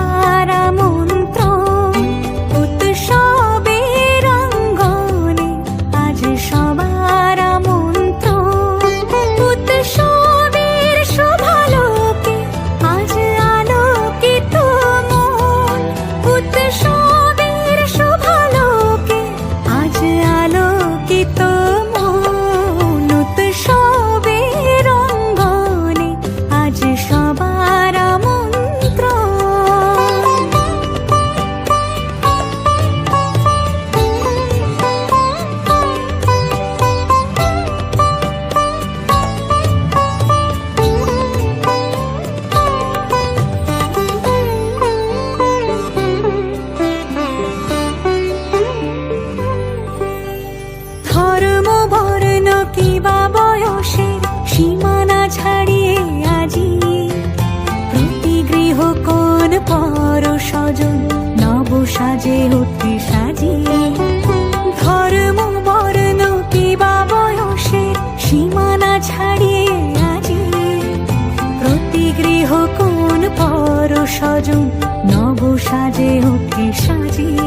তারা মন সাজন নব সাজে অতি সাজিয়ে। ধর্ম, বর্ণ বয়সে সীমানা ছাড়িয়ে আজি প্রতি গৃহ কোন পর সজন নব সাজে অতি সাজিয়ে।